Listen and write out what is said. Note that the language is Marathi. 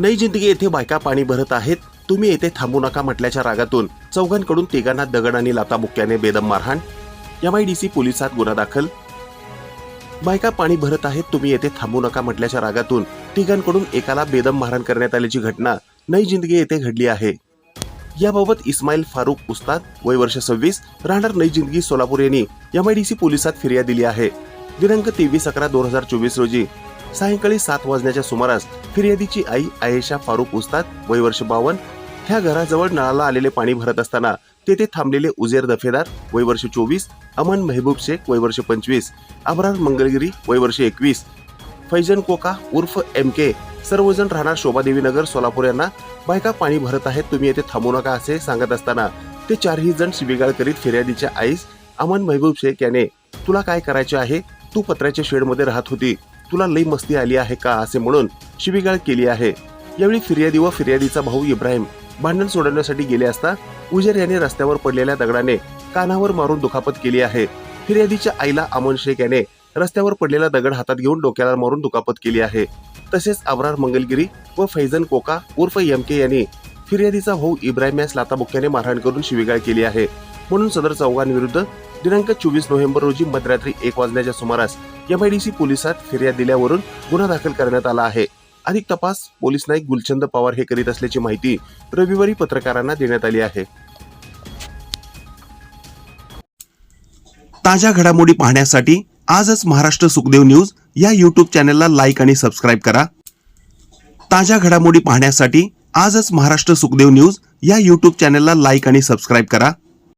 नई जिंदगी येथे बायका पाणी भरत आहेत. तुम्ही येथे थांबू नका म्हटल्याच्या रागातून चौघांकडून तिघांना दगड आणि लाताबुक्क्याने बेदम मारहाण. एमआयडीसी पोलिसात गुन्हा दाखल. बायका पाणी भरत आहेत तुम्ही येथे थांबू नका म्हटल्याच्या रागातून तिघांकडून एकाला बेदम मारहाण करण्यात आल्याची घटना नई जिंदगी येथे घडली आहे. याबाबत इस्माईल फारुक उस्ताद वय वर्ष सव्वीस राहणार नई जिंदगी सोलापूर यांनी एमआयडीसी पोलिसात फिर्याद दिली आहे. दिनांक तेवीस अकरा दोन हजार चोवीस रोजी सायंकाळी सात वाजण्याच्या सुमारास फिर्यादीची आई आयेशा फारुख उस्ताद वय वर्ष बावन ह्या घराजवळ नळाला आलेले पाणी भरत असताना तेथे थांबलेले उजेर दफेदार वय वर्ष चोवीस अमन मेहबूब शेख वय वर्ष पंचवीस अबरार मंगलगिरी वय वर्ष एकवीस फैजन कोका उर्फ एम के सर्वजण राहणार शोभादेवी नगर सोलापूर यांना बायका पाणी भरत आहेत तुम्ही येथे थांबू नका असे सांगत असताना ते चारही जण शिबिगाळ करीत फिर्यादीच्या आईस अमन महबूब शेख याने तुला काय करायचे आहे? तू पत्र्याच्या शेडमध्ये राहत होती. तुला लई मस्ती आली आहे का असे म्हणून शिबिगाळ केली आहे. यावेळी फिर्यादी व फिर्यादीचा भाऊ इब्राहिम भांडण सोडवण्यासाठी गेले असता उजेर याने रस्त्यावर पडलेल्या दगडाने कानावर मारून दुखापत केली आहे. फिर्यादीच्या आईला अमन शेख याने रस्त्यावर पडलेला दगड हातात घेऊन डोक्याला मारून दुखापत केली आहे. तसेच अब्रार मंगलगिरी व फैजन कोका उर्फ एम के यांनी फिर्यादीचा भाऊ इब्राहिम यास लाताबुक्याने मारहाण करून शिवीगाळ केली आहे. म्हणून सदर चौघांविरुद्ध दिनांक चोवीस नोव्हेंबर रोजी मध्यरात्री एक वाजण्याच्या सुमारास एमआयडीसी पोलिसात फिर्याद दिल्यावरून गुन्हा दाखल करण्यात आला आहे. अधिक तपास पोलीस नाईक गुलचंद पवार हे करीत असल्याची माहिती रविवारी पत्रकारांना देण्यात आली आहे. ताज्या घडामोडी पाहण्यासाठी आजच महाराष्ट्र सुखदेव न्यूज या यूट्यूब चॅनेलला लाईक आणि सबस्क्राईब करा. ताज्या घडामोडी पाहण्यासाठी आजच महाराष्ट्र सुखदेव न्यूज या यूट्यूब चॅनेलला लाईक आणि सबस्क्राईब करा.